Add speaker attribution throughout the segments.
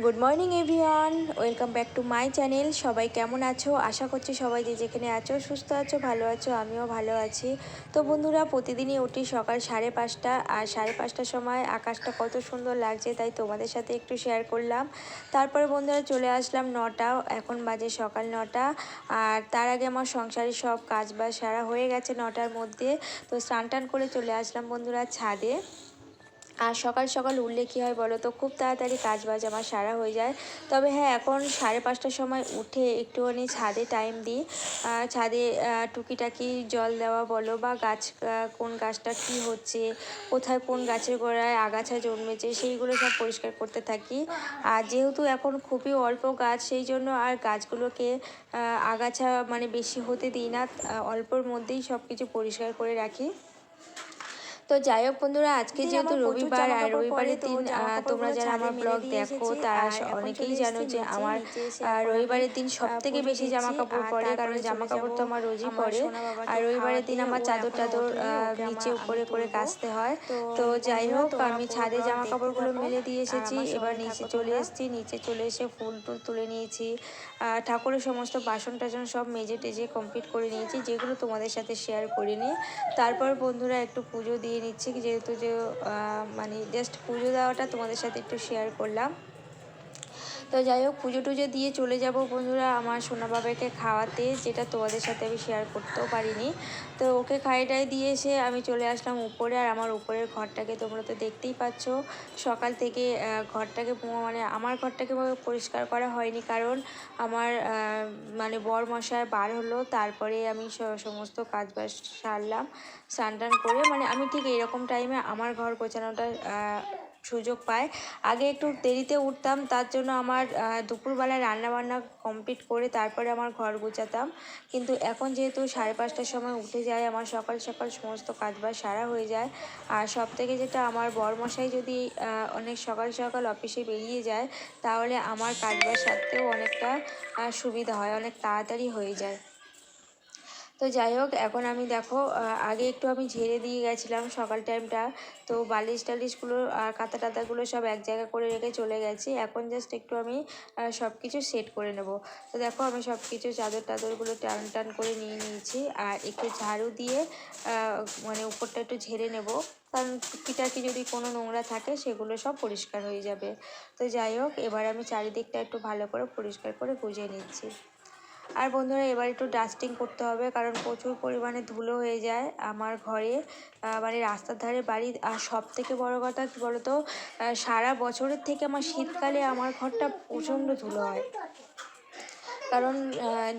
Speaker 1: Good morning everyone welcome back to my channel সবাই কেমন আছো? আশা করছি সবাই যে যেখানে আছো, সুস্থ আছো, ভালো আছো, আমিও ভালো আছি। তো বন্ধুরা, প্রতিদিনই উঠি সকাল সাড়ে পাঁচটা, আর সাড়ে পাঁচটার সময় আকাশটা কত সুন্দর লাগছে তাই তোমাদের সাথে একটু শেয়ার করলাম। তারপরে বন্ধুরা চলে আসলাম নটা, এখন বাজে সকাল নটা, আর তার আগে আমার সংসারের সব কাজ বাজ সারা হয়ে গেছে নটার মধ্যে। তো স্নান টান করে চলে আসলাম বন্ধুরা ছাদে। আর সকাল সকাল উঠলে কী হয় বলো তো? খুব তাড়াতাড়ি কাজ বাজ আমার সারা হয়ে যায়। তবে হ্যাঁ এখন সাড়ে পাঁচটার সময় উঠে একটুখানি ছাদে টাইম দিই। ছাদে টুকিটাকি জল দেওয়া বলো বা গাছ কোন গাছটা কী হচ্ছে, কোথায় কোন গাছের গোড়ায় আগাছা জন্মেছে, সেইগুলো সব পরিষ্কার করতে থাকি। আর যেহেতু এখন খুবই অল্প গাছ, সেই জন্য আর গাছগুলোকে আগাছা মানে বেশি হতে দিই না। অল্পর মধ্যেই সব কিছু পরিষ্কার করে রাখি। তো যাই হোক বন্ধুরা আজকে যেহেতু রবিবার আর রবিবারের দিন তোমরা যারা আমার ব্লগ দেখো তারা অনেকেই জানো যে আমার রবিবারের দিন সব থেকে বেশি জামা কাপড় পরে কারণ জামা কাপড় তো আমার রোজই পরে। আর রবিবারের দিন আমার চাদর টাদর নিচে উপরে করে কাচতে হয়। তো যাই হোক আমি ছাদে জামা কাপড়গুলো মেলে দিয়ে এসেছি এবার নিচে চলে এসেছি নিচে চলে এসে ফুল টুল তুলে নিয়েছি। ঠাকুরের সমস্ত বাসন টাসন সব মেজে টেজে কমপ্লিট করে নিয়েছি যেগুলো তোমাদের সাথে শেয়ার করিনি তারপর বন্ধুরা একটু পুজো দিয়ে নিচ্ছি যেহেতু যে মানে জাস্ট পুজো দেওয়াটা তোমাদের সাথে একটু শেয়ার করলাম। তো যাই হোক, পুজো টুজো দিয়ে চলে যাব বন্ধুরা আমার সোনা বাবাকে খাওয়াতে, যেটা তোমাদের সাথে আমি শেয়ার করতেও পারিনি। তো ওকে খাইটাই দিয়ে এসে আমি চলে আসলাম উপরে, আর আমার উপরের ঘরটাকে তোমরা তো দেখতেই পাচ্ছ। সকাল থেকে ঘরটাকে মানে আমার ঘরটাকে পরিষ্কার করা হয়নি, কারণ আমার মানে বর মশায় বার হলো, তারপরে আমি সমস্ত কাজ বাজ সারলাম স্নান টান করে মানে আমি ঠিক এরকম টাইমে আমার ঘর গোছানোটা সুযোগ পায়। আগে একটু দেরিতে উঠতাম, তার জন্য আমার দুপুরবেলায় রান্নাবান্না কমপ্লিট করে তারপরে আমার ঘর গোছাতাম। কিন্তু এখন যেহেতু সাড়ে পাঁচটার সময় উঠে যায়, আমার সকাল সকাল সমস্ত কাজবাজ সারা হয়ে যায়। আর সব থেকে যেটা আমার বরমশাই যদি অনেক সকাল সকাল অফিসে বেরিয়ে যায়, তাহলে আমার কাজবাজ সারতেও অনেকটা সুবিধা হয়, অনেক তাড়াতাড়ি হয়ে যায়। তো যাই হোক, এখন আমি দেখো আগে একটু আমি ঝেড়ে দিয়ে গেছিলাম সকাল টাইমটা তো বালিশ টালিশগুলো আর কাঁথা টাতাগুলো সব এক জায়গা করে রেখে চলে গেছি। এখন জাস্ট একটু আমি সব কিছু সেট করে নেব। তো দেখো, আমি সব কিছু চাদর টাদরগুলো টান টান করে নিয়ে নিয়েছি। আর একটু ঝাড়ু দিয়ে মানে উপরটা একটু ঝেড়ে নেব। কারণ টুকিটাকি যদি কোনো নোংরা থাকে, সেগুলো সব পরিষ্কার হয়ে যাবে। তো যাই হোক, এবার আমি চারিদিকটা একটু ভালো করে পরিষ্কার করে গুজিয়ে নিচ্ছি। আর বন্ধুরা, এবার একটু ডাস্টিং করতে হবে, কারণ প্রচুর পরিমাণে ধুলো হয়ে যায় আমার ঘরে। মানে রাস্তার ধারে বাড়ি, আর সব থেকে বড় কথা কী বলতো সারা বছরের থেকে আমার শীতকালে আমার ঘরটা প্রচণ্ড ধুলো হয়। কারণ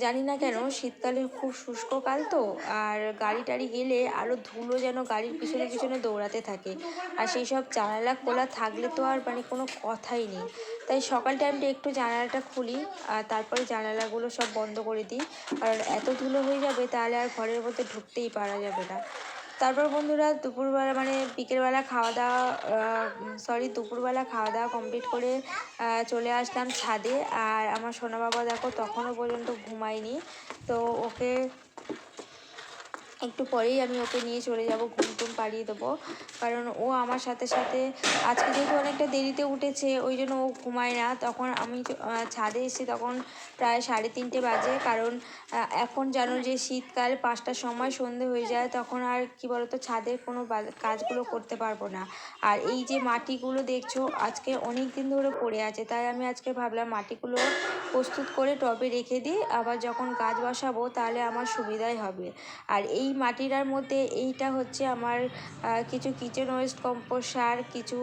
Speaker 1: জানি না কেন, শীতকালে খুব শুষ্ক কাল তো, আর গাড়ি টাড়ি গেলে আরও ধুলো যেন গাড়ির পিছনে পিছনে দৌড়াতে থাকে। আর সেই সব জানালা খোলা থাকলে তো আর মানে কোনো কথাই নেই। তাই সকাল টাইমটা একটু জানালাটা খুলি, আর তারপরে জানালাগুলো সব বন্ধ করে দিই। কারণ এত ধুলো হয়ে যাবে, তাহলে আর ঘরের মধ্যে ঢুকতেই পারা যাবে না। তারপর বন্ধুরা, দুপুরবেলা মানে বিকেলবেলা খাওয়া দাওয়া সরি দুপুরবেলা খাওয়া দাওয়া কমপ্লিট করে চলে আসলাম ছাদে। আর আমার সোনা বাবা দেখো তখনও পর্যন্ত ঘুমায়নি। তো ওকে একটু পরেই আমি ওকে নিয়ে চলে যাব, ঘুম টুম পাড়িয়ে দেবো। কারণ ও আমার সাথে সাথে, আজকে যেহেতু অনেকটা দেরিতে উঠেছে, ওই জন্য ও ঘুমায় না। তখন আমি ছাদে এসে তখন প্রায় সাড়ে তিনটে বাজে। কারণ এখন জানো যে শীতকাল, পাঁচটার সময় সন্ধে হয়ে যায়, তখন আর কি বলতো, ছাদের কোনো কাজগুলো করতে পারব না। আর এই যে মাটিগুলো দেখছ, আজকে অনেক দিন ধরে পড়ে আছে। তাই আমি আজকে ভাবলাম মাটিগুলো প্রস্তুত করে টবে রেখে দিই। আবার যখন গাছ বসাবো, তাহলে আমার সুবিধাই হবে। আর এই মাটিটার মধ্যে এইটা হচ্ছে আমার কিছু কিচেন ওয়েস্ট কম্পোস্ট সার, কিছু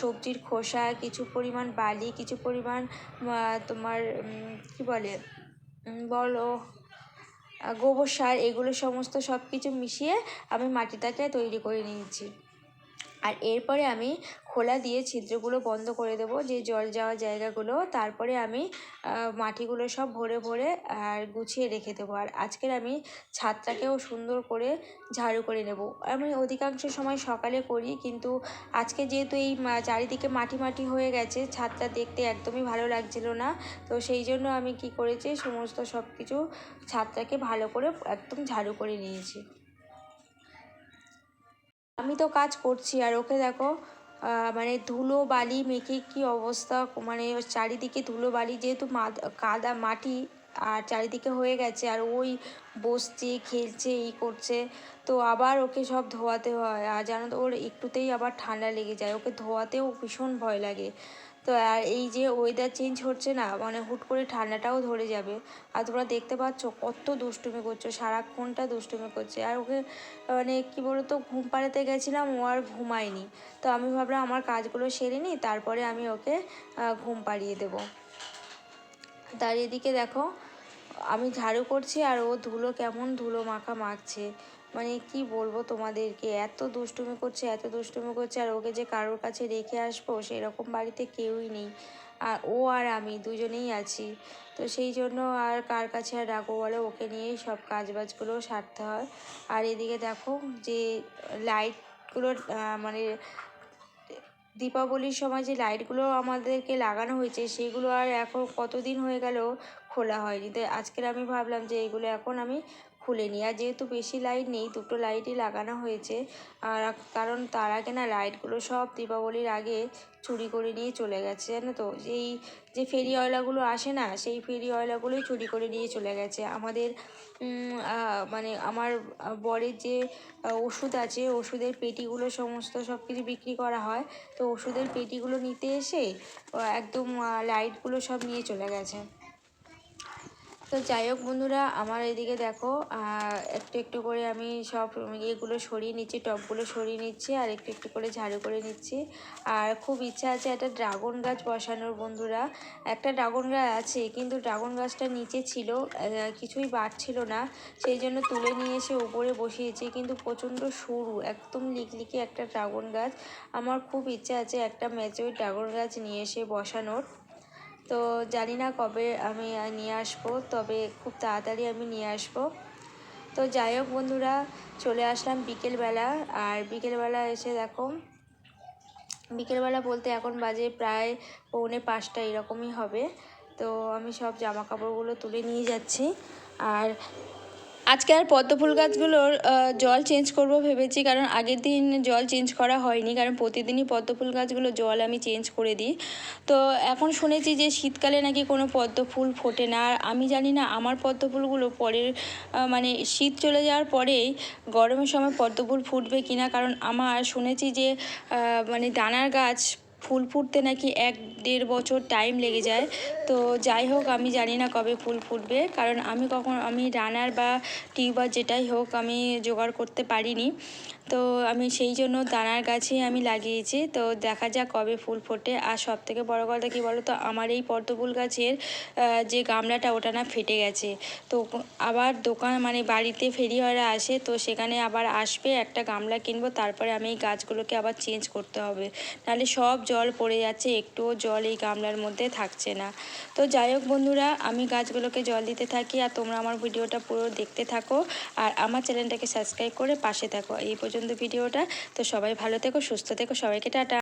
Speaker 1: সবজির খোসা, কিছু পরিমাণ বালি, কিছু পরিমাণ তোমার কি বলে বলো গোবর সার, এগুলো সমস্ত সব কিছু মিশিয়ে আমি মাটিটাকে তৈরি করে নিয়েছি। আর এরপরে আমি খোলা দিয়ে ছিদ্রগুলো বন্ধ করে দেবো, যে জল যাওয়ার জায়গাগুলো। তারপরে আমি মাটিগুলো সব ভরে ভরে আর গুছিয়ে রেখে দেবো। আর আজকের আমি ছাদটাকেও সুন্দর করে ঝাড়ু করে নেব। আমি অধিকাংশ সময় সকালে করি, কিন্তু আজকে যেহেতু এই চারিদিকে মাটি মাটি হয়ে গেছে, ছাদটা দেখতে একদমই ভালো লাগছিল না। তো সেই জন্য আমি কি করেছি, সমস্ত সব কিছু ছাদটাকে ভালো করে একদম ঝাড়ু করে নিয়েছি। আমি তো কাজ করছি আর ওকে দেখো মানে ধুলো বালি মেখে কি অবস্থা মানে চারিদিকে ধুলো বালি যেহেতু কাদা মাটি আর চারিদিকে হয়ে গেছে আর ওই বসছে, খেলছে এই করছে, তো আবার ওকে সব ধোয়াতে হয়। আর জানো তো ওর একটুতেই আবার ঠান্ডা লেগে যায়, ওকে ধোয়াতেও ভীষণ ভয় লাগে। তো আর এই যে ওয়েদার চেঞ্জ হচ্ছে না মানে হুট করে ঠান্ডাটাও ধরে যাবে। আর তোমরা দেখতে পাচ্ছ কত দুষ্টুমি করছ, সারাক্ষণটা দুষ্টুমি করছে। আর ওকে মানে কী বলতো, ঘুম পাড়াতে গেছিলাম, ও আর ঘুমায়নি। তো আমি ভাবলাম আমার কাজগুলো সেরে নিই, তারপরে আমি ওকে ঘুম পাড়িয়ে দেবো। তার এদিকে দেখো, আমি ঝাড়ু করছি আর ও ধুলো, কেমন ধুলো মাখা মাখছে। মানে কি বলব তোমাদেরকে? এত দুষ্টুমি করছে, এত দুষ্টুমি করছে, আর ওকে যে কারোর কাছে রেখে আসব সেরকম বাড়িতে কেউই নেই। আর ও আর আমি দুজনেই আছি। তো সেই জন্য আর কার কাছে আর রাখব বলে? ওকে নিয়েই সব কাজ বাজগুলো সারতে হয়। আর এদিকে দেখো যে লাইটগুলো মানে দীপাবলির সময় যে লাইটগুলো আমাদেরকে লাগানো হয়েছে, সেগুলো আর এখন কতদিন হয়ে গেল? খোলা হয়নি তাই আজকের আমি ভাবলাম যে এগুলো এখন আমি খুলে নিই, আর যেহেতু বেশি লাইট নেই, দুটো লাইটই লাগানো হয়েছে, আর কারণ তার আগে না লাইটগুলো সব দীপাবলির আগে চুরি করে নিয়ে চলে গেছে, জানো তো? এই যে ফেরি অয়লাগুলো আসে না, সেই ফেরি অয়লাগুলোই চুরি করে নিয়ে চলে গেছে। আমাদের মানে আমার বরের যে ওষুধ আছে, ওষুধের পেটিগুলো সমস্ত সব কিছু বিক্রি করা হয়, তো ওষুধের পেটিগুলো নিতে এসে একদম লাইটগুলো সব নিয়ে চলে গেছে। তো যাই হোক বন্ধুরা, আমার এদিকে দেখো একটু একটু করে আমি সব ইয়েগুলো সরিয়ে নিচ্ছি, টবগুলো সরিয়ে নিচ্ছি আর একটু একটু করে ঝাড়ু করে নিচ্ছি। আর খুব ইচ্ছা আছে একটা ড্রাগন গাছ বসানোর বন্ধুরা। একটা ড্রাগন গাছ আছে, কিন্তু ড্রাগন গাছটা নিচে ছিল কিছুই বাড়ছিল না। সেই জন্য তুলে নিয়ে এসে উপরে বসিয়েছি, কিন্তু প্রচণ্ড সরু, একদম লিকলিকে একটা ড্রাগন গাছ। আমার খুব ইচ্ছা আছে একটা ম্যাচিওর ড্রাগন গাছ নিয়ে এসে বসানোর। তো জানি না কবে আমি নিয়ে আসব, তবে খুব তাড়াতাড়ি আমি নিয়ে আসব। তো যাই হোক বন্ধুরা, চলে আসলাম বিকেলবেলা। আর বিকেলবেলা এসে দেখো, বিকেলবেলা বলতে এখন বাজে প্রায় পৌনে পাঁচটা, এরকমই হবে। তো আমি সব জামা কাপড়গুলো তুলে নিয়ে যাচ্ছি। আর আজকে আর পদ্ম ফুল গাছগুলোর জল চেঞ্জ করব ভেবেছি, কারণ আগের দিন জল চেঞ্জ করা হয়নি, কারণ প্রতিদিনই পদ্ম ফুল গাছগুলো জল আমি চেঞ্জ করে দিই। তো এখন শুনেছি যে শীতকালে নাকি কোনো পদ্ম ফুল ফোটে না, আর আমি জানি না আমার পদ্ম ফুলগুলো পরের মানে শীত চলে যাওয়ার পরেই গরমের সময় পদ্ম ফুল ফুটবে কিনা, কারণ আমার শুনেছি যে মানে দানার গাছ ফুল ফুটতে নাকি এক দেড় বছর টাইম লেগে যায়। তো যাই হোক, আমি জানি না কবে ফুল ফুটবে, কারণ আমি কখন, আমি রানার বা টিউবার যেটাই হোক, আমি জোগাড় করতে পারিনি। তো আমি সেই জন্য দানার গাছেই আমি লাগিয়েছি। তো দেখা যাক কবে ফুল ফোটে। আর সব থেকে বড়ো কথা কী বলো তো আমার এই পদ্ম ফুল গাছের যে গামলাটা ওটা না ফেটে গেছে। তো আবার দোকান মানে বাড়িতে ফেরিওয়ালা আসে, তো সেখানে আবার আসবে, একটা গামলা কিনবো, তারপরে আমি এই গাছগুলোকে আবার চেঞ্জ করতে হবে। নাহলে সব জল পড়ে যাচ্ছে, একটুও জল এই গামলার মধ্যে থাকছে না। তো যাই হোক বন্ধুরা, আমি গাছগুলোকে জল দিতে থাকি, আর তোমরা আমার ভিডিওটা পুরো দেখতে থাকো। আর আমার চ্যানেলটাকে সাবস্ক্রাইব করে পাশে থাকো। এই পর্যন্ত ভিডিওটা। তো সবাই ভালো থেকো সুস্থ থেকো সবাইকে টাটা।